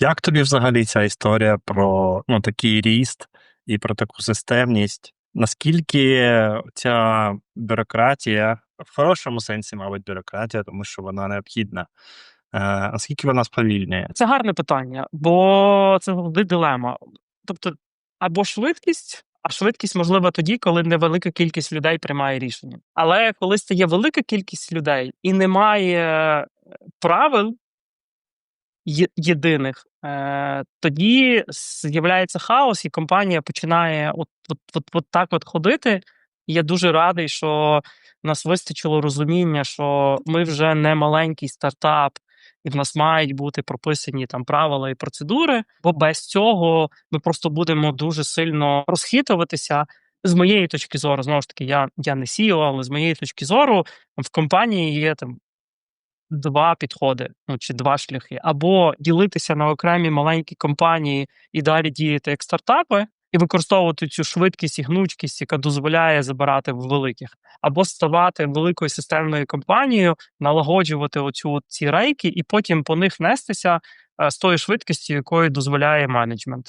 Як тобі взагалі ця історія про ну, такий ріст і про таку системність? Наскільки ця бюрократія, в хорошому сенсі, мабуть, бюрократія, тому що вона необхідна, е, наскільки вона сповільнює? Це гарне питання, бо це дилема. Тобто, або швидкість, а швидкість можлива тоді, коли невелика кількість людей приймає рішення. Але коли стає велика кількість людей і немає е, правил єдиних, е, тоді з'являється хаос, і компанія починає от, от, от, от так от ходити. Я дуже радий, що нас вистачило розуміння, що ми вже не маленький стартап, і в нас мають бути прописані там правила і процедури, бо без цього ми просто будемо дуже сильно розхитуватися. З моєї точки зору, знову ж таки, я, я не CEO, але з моєї точки зору, в компанії є там два підходи, ну чи два шляхи, або ділитися на окремі маленькі компанії і далі діяти як стартапи, і використовувати цю швидкість і гнучкість, яка дозволяє забирати в великих, або ставати великою системною компанією, налагоджувати оцю ці рейки, і потім по них нестися е, з тою швидкістю, якою дозволяє менеджмент.